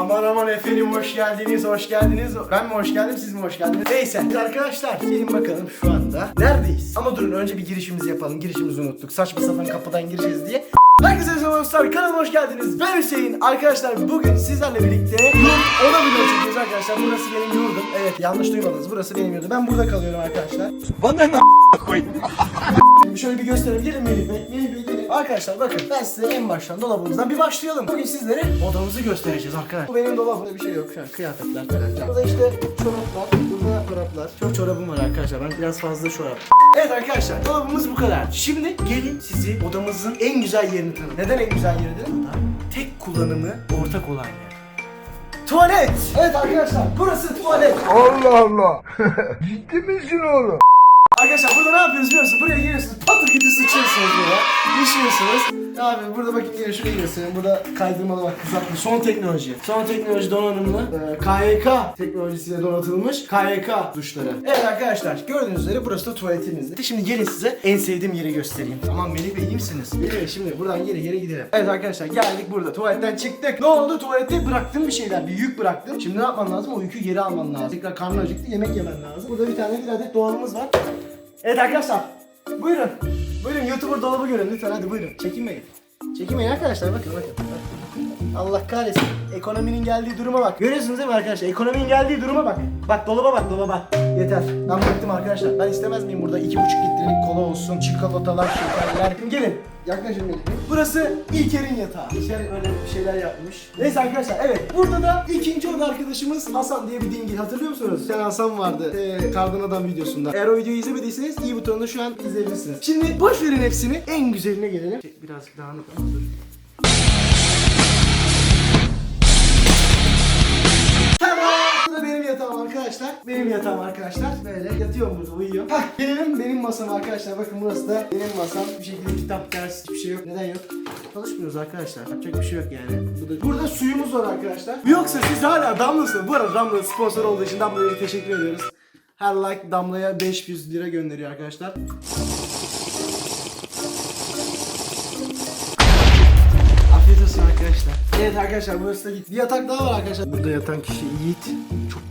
Aman aman efendim hoş geldiniz, hoş geldiniz. Ben mi hoş geldim, siz mi hoş geldiniz? Neyse arkadaşlar gelin bakalım şu anda neredeyiz? Ama durun önce bir girişimizi yapalım. Girişimizi unuttuk. Saçma sapan kapıdan gireceğiz diye. Herkese selam dostlar. Kanalıma hoş geldiniz. Ben Hüseyin. Arkadaşlar bugün sizlerle birlikte yurt oda video çekiyoruz arkadaşlar. Burası benim yurdum. Evet yanlış duymadınız. Burası benim yurdum. Ben burada kalıyorum arkadaşlar. Bana ne koy? Şöyle bir gösterebilirim Melih Bey. Melih Bey. Arkadaşlar bakın ben size en baştan dolabımızdan bir başlayalım. Bugün sizlere odamızı göstereceğiz arkadaşlar. Bu benim dolabımda bir şey yok şu an. Kıyafetler falan. Burada işte çoraplar, burada çoraplar. Çok çorabım var arkadaşlar. Ben biraz fazla çorap. Evet arkadaşlar dolabımız bu kadar. Şimdi gelin sizi odamızın en güzel yerini tanı. Neden en güzel yeri dedim? Tek kullanımı ortak olan yer. Tuvalet. Evet arkadaşlar burası tuvalet. Allah Allah. Ciddi misin oğlum? Arkadaşlar burada ne yapıyoruz biliyor musun? Buraya geliyorsunuz patır kütür sıçıyorsunuz burada. Düşüyorsunuz. Abi burada bakın gelin şuraya göstereyim. Burada kaydırmalı bak kızartma. Son teknoloji. Son teknoloji donanımlı. Ee, KYK teknolojisiyle donatılmış KYK duşları. Evet arkadaşlar gördüğünüz üzere burası da tuvaletimizdi. Şimdi gelin size en sevdiğim yeri göstereyim. Aman Melih Bey iyi misiniz? Melih Bey şimdi buradan yere yere gidelim. Evet arkadaşlar geldik burada tuvaletten çıktık. Ne oldu? Tuvalette bıraktım bir şeyler. Bir yük bıraktım. Şimdi ne yapman lazım? O yükü geri alman lazım. Tekrar karnın acıktı yemek yemen lazım. Burada bir tane bir adet doğalımız var. Evet arkadaşlar. Buyurun. Buyurun YouTuber dolabı görün lütfen hadi buyurun. Çekinmeyin. Çekinmeyin arkadaşlar bakın bakın. bakın. Allah kahretsin. Ekonominin geldiği duruma bak. Görüyorsunuz değil mi arkadaşlar? Ekonominin geldiği duruma bak. Bak dolaba bak dolaba. Yeter. Ben bıktım arkadaşlar. Ben istemez miyim burada iki buçuk litrelik kola olsun, çikolatalar, şekerler. Gelin. Yaklaşın benim. Burası İlker'in yatağı. İlker öyle bir şeyler yapmış. Neyse arkadaşlar evet. Burada da ikinci oda arkadaşımız Hasan diye bir dingil. Hatırlıyor musunuz? Tane Hasan vardı. Ee, Kardan Adam videosunda. Eğer o videoyu izlemediyseniz iyi butonunda şu an izleyebilirsiniz. Şimdi boş verin hepsini. En güzeline gelelim. Şey, Birazcık dağınık ama arkadaşlar. Benim yatağım arkadaşlar. Böyle yatıyorum burada uyuyorum. Hah gelelim benim masam arkadaşlar. Bakın burası da benim masam. Bir şekilde kitap, ders hiçbir şey yok. Neden yok? Çalışmıyoruz arkadaşlar. Yapacak bir şey yok yani. Burada, suyumuz var arkadaşlar. Yoksa siz hala Damla'sın. Bu arada Damla sponsor olduğu için Damla'ya teşekkür ediyoruz. Her like Damla'ya 500 lira gönderiyor arkadaşlar. Afiyet olsun arkadaşlar. Evet arkadaşlar burası da gitti. Bir yatak daha var arkadaşlar. Burada yatan kişi Yiğit.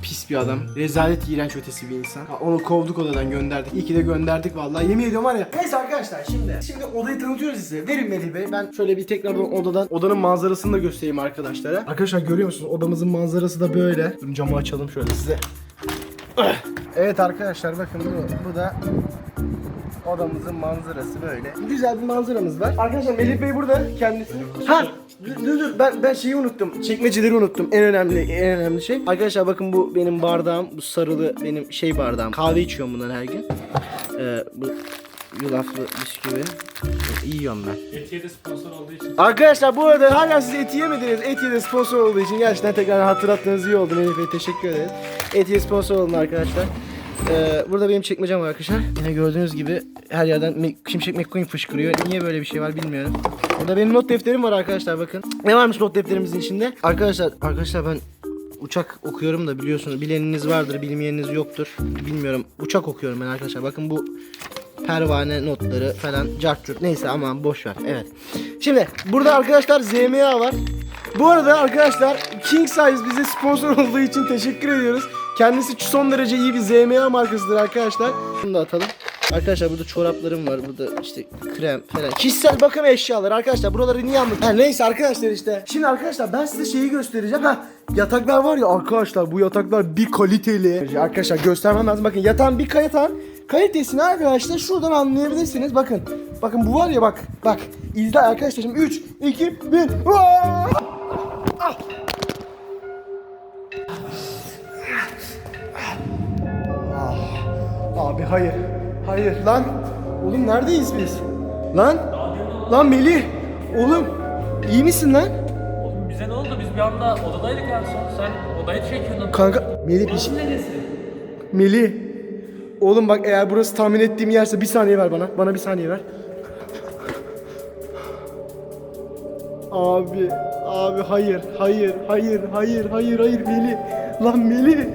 Pis bir adam. Rezalet iğrenç ötesi bir insan. Onu kovduk odadan gönderdik. İyi ki de gönderdik vallahi. Yemin ediyorum var ya. Neyse arkadaşlar şimdi. Şimdi odayı tanıtıyoruz size. Verin Melih Bey. Ben şöyle bir tekrardan odadan odanın manzarasını da göstereyim arkadaşlara. Arkadaşlar görüyor musunuz? Odamızın manzarası da böyle. Dur camı açalım şöyle size. Evet arkadaşlar bakın bu, bu da odamızın manzarası böyle. Güzel bir manzaramız var. Arkadaşlar Melih Bey burada kendisi. Ha dur dur dur. ben ben şeyi unuttum. Çekmeceleri unuttum. En önemli en önemli şey. Arkadaşlar bakın bu benim bardağım. Bu sarılı benim şey bardağım. Kahve içiyorum bundan her gün. Ee, bu yulaflı bisküvi. Ee, yiyorum ben. Etiye'de sponsor olduğu için Arkadaşlar bu arada hala siz eti yemediniz. Etiye sponsor olduğu için gerçekten tekrar hatırlattığınız iyi oldu. Melih Bey teşekkür ederiz. Etiye sponsor olun arkadaşlar. Ee, burada benim çekmecem var arkadaşlar. Yine gördüğünüz gibi her yerden Şimşek McQueen fışkırıyor. Niye böyle bir şey var bilmiyorum. Burada benim not defterim var arkadaşlar bakın. Ne varmış not defterimizin içinde? Arkadaşlar arkadaşlar ben uçak okuyorum da biliyorsunuz bileniniz vardır bilmeyeniniz yoktur. Bilmiyorum uçak okuyorum ben arkadaşlar. Bakın bu pervane notları falan cart neyse aman boş ver evet. Şimdi burada arkadaşlar ZMA var. Bu arada arkadaşlar King Size bize sponsor olduğu için teşekkür ediyoruz. Kendisi son derece iyi bir ZMA markasıdır arkadaşlar. Bunu da atalım. Arkadaşlar burada çoraplarım var. Burada işte krem falan. Kişisel bakım eşyaları arkadaşlar. Buraları niye anlatıyorum? Ha, neyse arkadaşlar işte. Şimdi arkadaşlar ben size şeyi göstereceğim. Ha yataklar var ya arkadaşlar bu yataklar bir kaliteli. Arkadaşlar göstermem lazım. Bakın yatağın bir yatağın kalitesini arkadaşlar şuradan anlayabilirsiniz. Bakın. Bakın bu var ya bak. Bak. İzle arkadaşlar şimdi 3 2 1. Abi hayır. Hayır lan. Oğlum neredeyiz biz? Lan. Lan Melih. Oğlum. iyi misin lan? Oğlum bize ne oldu? Biz bir anda odadaydık en son. Sen odayı çekiyordun. Kanka Melih bir şey. Burası neresi? Melih. Oğlum bak eğer burası tahmin ettiğim yerse bir saniye ver bana. Bana bir saniye ver. Abi, abi hayır, hayır, hayır, hayır, hayır, hayır Melih. Lan Melih.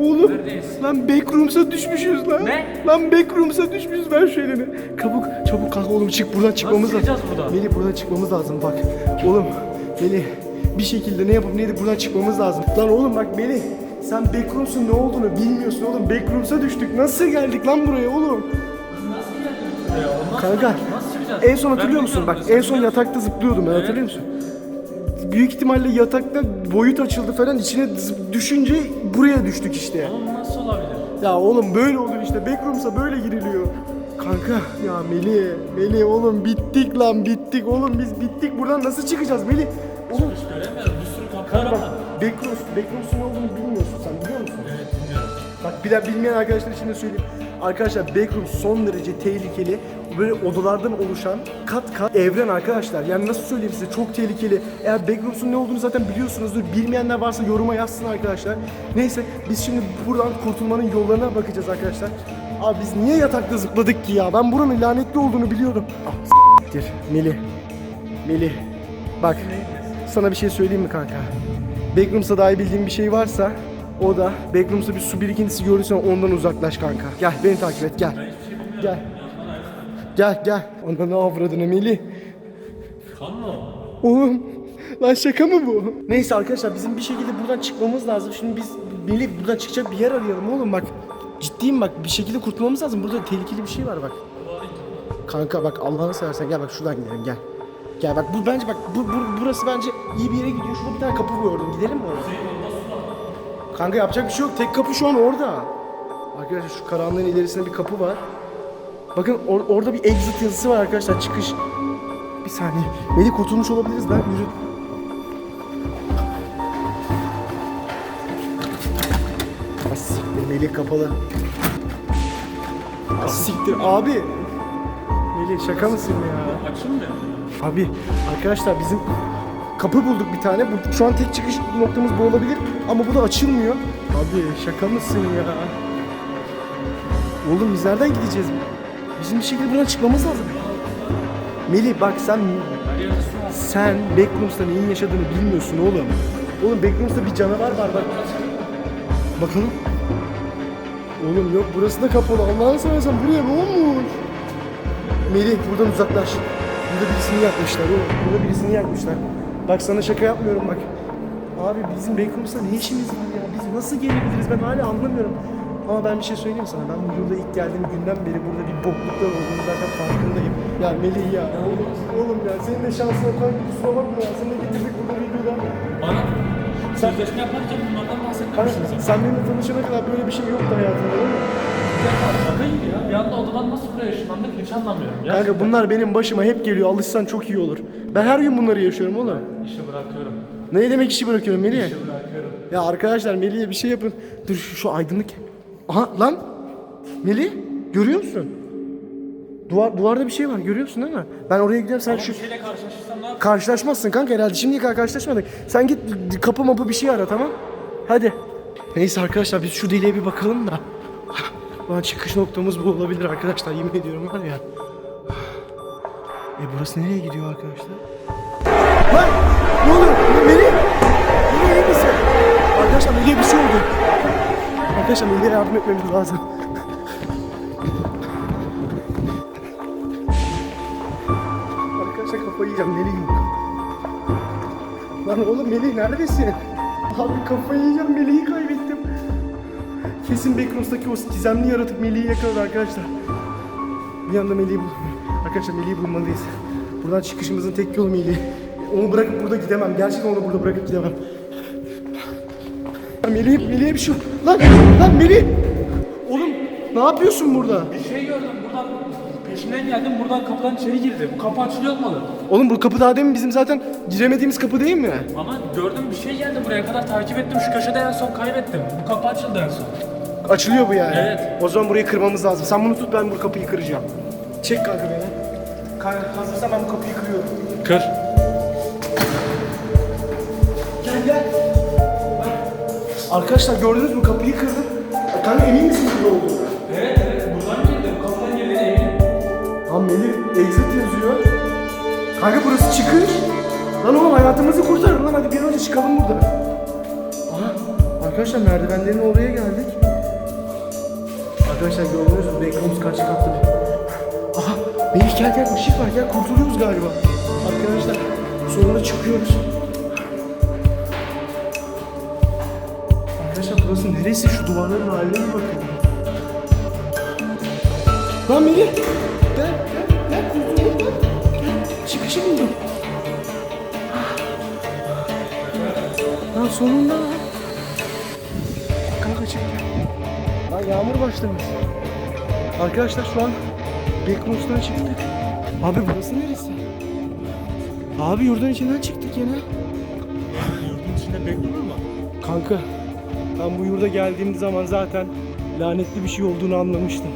Oğlum. Neredeyiz? Lan backrooms'a düşmüşüz lan. Ne? Lan backrooms'a düşmüşüz ver şu elini. Kabuk, çabuk kalk oğlum çık buradan çıkmamız lazım. çıkacağız buradan? Melih buradan çıkmamız lazım bak. Oğlum Melih bir şekilde ne yapıp ne edip buradan çıkmamız lazım. Lan oğlum bak Melih sen backrooms'un ne olduğunu bilmiyorsun oğlum. Backrooms'a düştük. Nasıl geldik lan buraya oğlum? Kanka Nasıl çıkacağız? en son Ben hatırlıyor musun? bilmiyorum Bak en son musun? yatakta zıplıyordum ben hatırlıyor musun? Büyük ihtimalle yatakta boyut açıldı falan içine düşünce buraya düştük işte. Oğlum nasıl olabilir? Ya oğlum böyle olur işte. Backrooms'a böyle giriliyor. Kanka ya Melih, Melih oğlum bittik lan bittik. Oğlum biz bittik. Buradan nasıl çıkacağız Melih? Oğlum Hiç göremiyorum. Bir sürü kapı var kanka bak ama. Backrooms, Backrooms'un olduğunu bilmiyorsun sen biliyor musun? Bak bir de bilmeyen arkadaşlar için de söyleyeyim. Arkadaşlar Backrooms son derece tehlikeli. Böyle odalardan oluşan kat kat evren arkadaşlar. Yani nasıl söyleyeyim size çok tehlikeli. Eğer Backrooms'un ne olduğunu zaten biliyorsunuzdur. Bilmeyenler varsa yoruma yazsın arkadaşlar. Neyse biz şimdi buradan kurtulmanın yollarına bakacağız arkadaşlar. Abi biz niye yatakta zıpladık ki ya? Ben buranın lanetli olduğunu biliyordum. Ah s**tir. Melih. Melih. Bak sana bir şey söyleyeyim mi kanka? Backrooms'a dair bildiğin bir şey varsa o da Backrooms'ta bir su birikintisi görürsen ondan uzaklaş kanka. Gel beni takip et gel. Gel. Gel gel. Ona ne avradını Melih. Kan mı? Oğlum lan şaka mı bu? Neyse arkadaşlar bizim bir şekilde buradan çıkmamız lazım. Şimdi biz Melih buradan çıkacak bir yer arayalım oğlum bak. Ciddiyim bak bir şekilde kurtulmamız lazım. Burada tehlikeli bir şey var bak. Kanka bak Allah'ını seversen gel bak şuradan gidelim gel. Gel bak bu bence bak bu, bu- burası bence iyi bir yere gidiyor. Şurada bir tane kapı gördüm. Gidelim mi oraya? Kanka yapacak bir şey yok. Tek kapı şu an orada. Arkadaşlar şu karanlığın ilerisinde bir kapı var. Bakın or- orada bir exit yazısı var arkadaşlar. Çıkış. Bir saniye. Melih kurtulmuş olabiliriz lan. Yürü. Ah, siktir Melih kapalı. Ah, siktir abi. Melih şaka mısın ya? Açın mı? Abi arkadaşlar bizim kapı bulduk bir tane. Bu, şu an tek çıkış noktamız bu olabilir ama bu da açılmıyor. Abi şaka mısın ya? Oğlum biz nereden gideceğiz? Bizim bir şekilde buradan çıkmamız lazım. Melih bak sen sen Backrooms'ta neyin yaşadığını bilmiyorsun oğlum. Oğlum Backrooms'ta bir canavar var bak. Bakalım. Oğlum yok burası da kapalı. Allah'ını seversen buraya ne olmuş? Melih buradan uzaklaş. Burada birisini yakmışlar oğlum. Burada birisini yakmışlar. Bak sana şaka yapmıyorum bak. Abi bizim Backrooms'ta ne işimiz var ya? Biz nasıl gelebiliriz ben hala anlamıyorum. Ama ben bir şey söyleyeyim sana. Ben bu yılda ilk geldiğim günden beri burada bir bokluklar olduğunu zaten farkındayım. Ya Melih ya. Oğlum, oğlum ya senin de şansına kanka kusura bakma ya. Seni de getirdik burada videoda. Bana sözleşme yaparken bunlardan bahsetmemişsin sen. benimle tanışana kadar böyle bir şey yoktu hayatımda değil mi? Şaka gibi ya. Bir anda odadan nasıl buraya ışınlandık hiç anlamıyorum. Ya. Kanka bunlar benim başıma hep geliyor. Alışsan çok iyi olur. Ben her gün bunları yaşıyorum oğlum. İşi bırakıyorum. Ne demek işi bırakıyorum Melih? Bırakıyorum. Ya arkadaşlar Melih'e bir şey yapın. Dur şu, şu aydınlık. Aha lan. Melih görüyor musun? Duvar, duvarda bir şey var görüyorsun değil mi? Ben oraya gidiyorum sen şu... Bir şeyle karşılaşırsam ne? Karşılaşmazsın kanka herhalde şimdiye kadar karşılaşmadık. Sen git kapı mapı bir şey ara tamam? Hadi. Neyse arkadaşlar biz şu deliğe bir bakalım da. Lan çıkış noktamız bu olabilir arkadaşlar yemin ediyorum var ya. E burası nereye gidiyor arkadaşlar? Lan! Ne oluyor? Melih! Melih iyi misin? Arkadaşlar Melih'e bir şey oldu. Arkadaşlar Melih'e yardım etmemiz lazım. Arkadaşlar kafayı yiyeceğim Melih yok. Lan oğlum Melih neredesin? Abi kafayı yiyeceğim Melih'i kaybettim. Kesin Backrooms'taki o gizemli yaratık Melih'i yakaladı arkadaşlar. Bir anda Melih'i bul. Arkadaşlar Melih'i bulmalıyız. Buradan çıkışımızın tek yolu Melih. Onu bırakıp burada gidemem. Gerçekten onu burada bırakıp gidemem. Melih, Melih'e bir şey Lan, lan Melih! Oğlum ne yapıyorsun burada? Bir şey gördüm buradan peşinden geldim buradan kapıdan içeri girdi. Bu kapı açılıyor olmalı. Oğlum bu kapı daha demin bizim zaten giremediğimiz kapı değil mi? Ama gördüm bir şey geldi buraya kadar takip ettim şu köşede en son kaybettim. Bu kapı açıldı en son. Açılıyor bu yani. Evet. O zaman burayı kırmamız lazım. Sen bunu tut ben bu kapıyı kıracağım. Çek kanka beni. Kanka hazırsan ben bu kapıyı kırıyorum. Kır. Gel gel. Arkadaşlar gördünüz mü kapıyı kırdım. Kanka emin misin burada olduğunu? Evet evet buradan girdim kapıdan girdiğine eminim. Lan Melih exit yazıyor. Kanka burası çıkış. Lan oğlum hayatımızı kurtarın lan hadi bir an önce çıkalım buradan. Aha arkadaşlar merdivenlerin oraya geldik. Arkadaşlar gördünüz mü? Beklediğimiz kaç kattı. Aha! Melih gel gel ışık var gel kurtuluyoruz galiba. Arkadaşlar sonunda çıkıyoruz. Arkadaşlar burası neresi? Şu duvarların haline bir bakın. Lan Melih! Gel gel gel kurtulduk lan. Çıkışı buldum. Lan sonunda Lan yağmur başlamış. Arkadaşlar şu an Backrooms'tan çıktık. Abi burası neresi? Abi yurdun içinden çıktık yine. Yurdun içinde bekliyor mu? Kanka ben bu yurda geldiğim zaman zaten lanetli bir şey olduğunu anlamıştım.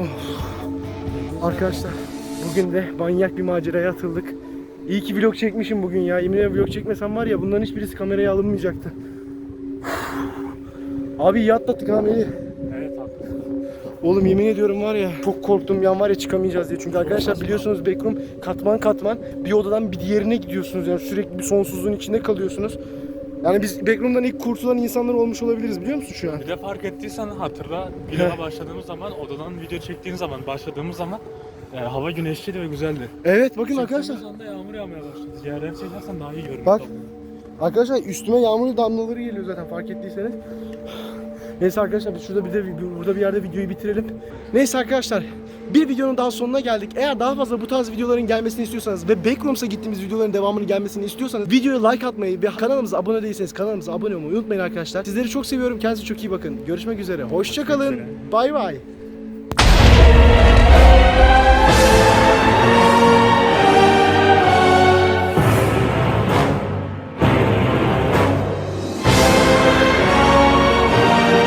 Of. Arkadaşlar bugün de manyak bir maceraya atıldık. İyi ki vlog çekmişim bugün ya. Yemin ederim vlog çekmesem var ya bunların hiçbirisi kameraya alınmayacaktı. Abi iyi atlattık ha Melih. Oğlum yemin ediyorum var ya çok korktum bir an var ya çıkamayacağız diye. Çünkü arkadaşlar biliyorsunuz backroom katman katman bir odadan bir diğerine gidiyorsunuz. Yani sürekli bir sonsuzluğun içinde kalıyorsunuz. Yani biz backroom'dan ilk kurtulan insanlar olmuş olabiliriz biliyor musun şu an? Bir de fark ettiysen hatırla videoya başladığımız zaman odadan video çektiğin zaman başladığımız zaman e, hava güneşliydi ve güzeldi. Evet bakın arkadaşlar. Anda yağmur yağmaya başladı. Yerden çekersen daha iyi görünüyor. Bak. Arkadaşlar üstüme yağmurlu damlaları geliyor zaten fark ettiyseniz. Neyse arkadaşlar biz şurada bir de burada bir yerde videoyu bitirelim. Neyse arkadaşlar bir videonun daha sonuna geldik. Eğer daha fazla bu tarz videoların gelmesini istiyorsanız ve Backrooms'a gittiğimiz videoların devamını gelmesini istiyorsanız videoya like atmayı ve kanalımıza abone değilseniz kanalımıza abone olmayı unutmayın arkadaşlar. Sizleri çok seviyorum. Kendinize çok iyi bakın. Görüşmek üzere. Hoşçakalın. Bay bay.